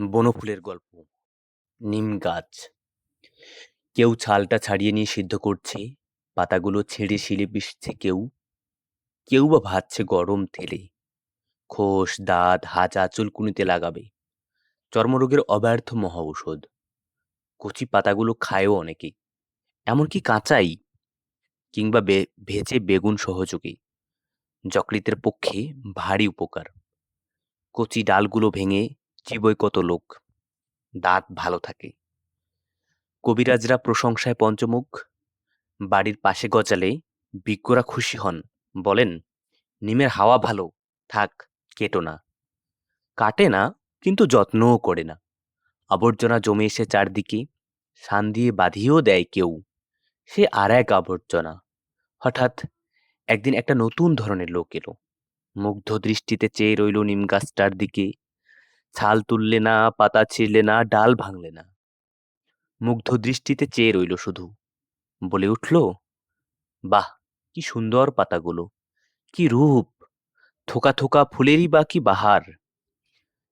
বনফুলের গল্প, নিম গাছ। কেউ ছালটা ছাড়িয়ে নিয়ে সিদ্ধ করছে, পাতাগুলো ছেড়ে শিলে পিষছে কেউ। কেউ বা ভাজছে গরম তেলে। খোস, দাঁত, হাঁচা চুলকুনিতে লাগাবে। চর্মরোগের অব্যর্থ মহা ঔষধ কচি পাতাগুলো খায়ও অনেকে। এমনকি কাঁচাই কিংবা ভেজে বেগুন সহযোগে। যকৃতের পক্ষে ভারী উপকার। কচি ডালগুলো ভেঙে চিবই কত লোক, দাঁত ভালো থাকে। কবিরাজরা প্রশংসায় পঞ্চমুখ, বাড়ির পাশে গজালে বিজ্ঞরা খুশি হন, বলেন, নিমের হাওয়া ভালো, থাক, কেটো না। কাটে না, কিন্তু যত্নও করে না। আবর্জনা জমে এসে চারদিকে, শান দিয়ে বাঁধিয়েও দেয় কেউ। সে আর এক আবর্জনা। হঠাৎ একদিন একটা নতুন ধরনের লোক এলো। মুগ্ধ দৃষ্টিতে চেয়ে রইল নিম গাছটার দিকে। ছাল তুললে না, পাতা ছিঁড়লে না, ডাল ভাঙলে না। মুগ্ধ দৃষ্টিতে চেয়ে রইল শুধু। বলে উঠল, বাহ, কি সুন্দর পাতাগুলো, কি রূপ! থোকা থোকা ফুলেরই বা কি বাহার!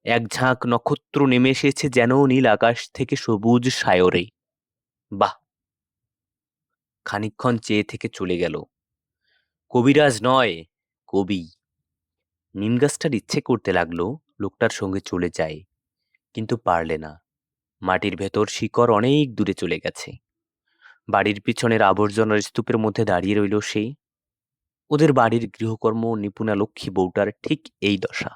এক ঝাঁক নক্ষত্র নেমে এসেছে যেন নীল আকাশ থেকে সবুজ সায়রে। বাহ! খানিকক্ষণ চেয়ে থেকে চলে গেল। কবিরাজ নয়, কবি। নিম গাছটার ইচ্ছে করতে লাগল লোকটার সঙ্গে চলে যায়, কিন্তু পারলে না। মাটির ভেতর শিকড় অনেক দূরে চলে গেছে। বাড়ির পিছনের আবর্জনার স্তূপের মধ্যে দাঁড়িয়ে রইল সে। ওদের বাড়ির গৃহকর্ম, নিপুণা লক্ষ্মী বউটার ঠিক এই দশা।